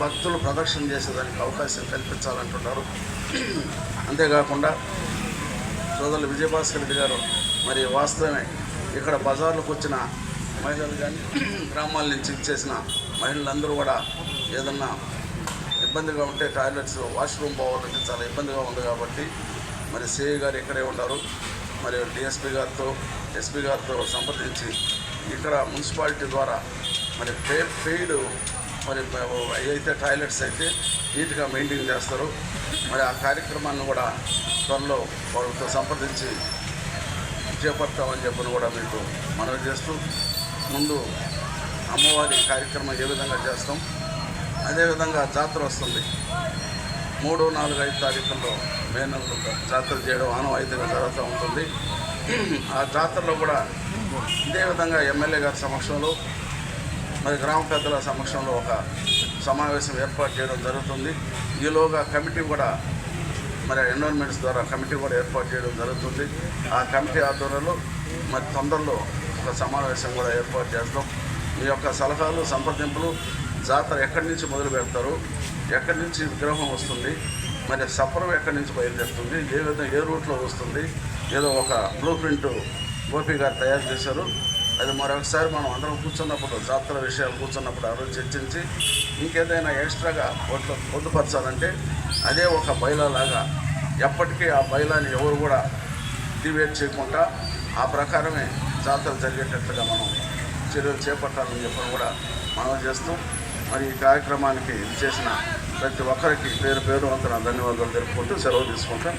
భక్తులు ప్రదర్శన చేసేదానికి అవకాశం కల్పించాలంటున్నారు అంతేకాకుండా సోదరులు విజయభాస్కర్ రెడ్డి గారు మరి వాస్తవమే ఇక్కడ బజార్లకు వచ్చిన మహిళలు కానీ గ్రామాల నుంచి ఇచ్చేసిన మహిళలందరూ కూడా ఏదన్నా ఇబ్బందిగా ఉంటే టాయిలెట్స్ వాష్రూమ్ పోవాలంటే చాలా ఇబ్బందిగా ఉంది కాబట్టి మరి సిఐ గారు ఇక్కడే ఉన్నారు మరి డిఎస్పీ గారితో ఎస్పీ గారితో సంప్రదించి ఇక్కడ మున్సిపాలిటీ ద్వారా మరి పే పెయిడ్ మరి అయితే టాయిలెట్స్ అయితే నీట్గా మెయింటైన్ చేస్తారు మరి ఆ కార్యక్రమాన్ని కూడా త్వరలో వాళ్ళతో సంప్రదించి చేపడతామని చెప్పని కూడా మీకు మనవి చేస్తూ ముందు అమ్మవారి కార్యక్రమం ఏ విధంగా చేస్తాం అదేవిధంగా జాతర వస్తుంది. మూడు నాలుగు ఐదు తారీఖుల్లో మే నెలలో జాతర చేయడం ఆనవాయితీగా జరుగుతూ ఉంటుంది. ఆ జాతరలో కూడా ఇదే విధంగా ఎమ్మెల్యే గారి సమక్షంలో మరి గ్రామ పెద్దల సమక్షంలో ఒక సమావేశం ఏర్పాటు చేయడం జరుగుతుంది. ఈలోగా కమిటీ కూడా మరి ఎన్విరాన్మెంట్స్ ద్వారా కమిటీ కూడా ఏర్పాటు చేయడం జరుగుతుంది. ఆ కమిటీ ఆధ్వర్యంలో మరి తొందరలో ఒక సమావేశం కూడా ఏర్పాటు చేస్తాం. మీ యొక్క సలహాలు సంప్రదింపులు జాతర ఎక్కడి నుంచి మొదలు పెడతారు ఎక్కడి నుంచి విగ్రహం వస్తుంది మరి సఫరం ఎక్కడి నుంచి బయలుదేరుతుంది ఏ విధంగా ఏ రూట్లో వస్తుంది ఏదో ఒక బ్లూ ప్రింట్ గోపి గారు తయారు చేశారు. అది మరొకసారి మనం అందరం కూర్చున్నప్పుడు జాతర విషయాలు కూర్చున్నప్పుడు ఆ రోజు చర్చించి ఇంకేదైనా ఎక్స్ట్రాగా పొద్దు పొద్దుపరచాలంటే అదే ఒక బయలాలాగా ఎప్పటికీ ఆ బయలాని ఎవరు కూడా డివేట్ చేయకుండా ఆ ప్రకారమే జాతర జరిగేటట్లుగా మనం చర్యలు చేపట్టాలని చెప్పని కూడా మనం చేస్తూ మరి ఈ కార్యక్రమానికి చేసిన ప్రతి ఒక్కరికి పేరు పేరు అంతా ధన్యవాదాలు తెలుపుకుంటూ సెలవు తీసుకుంటాం.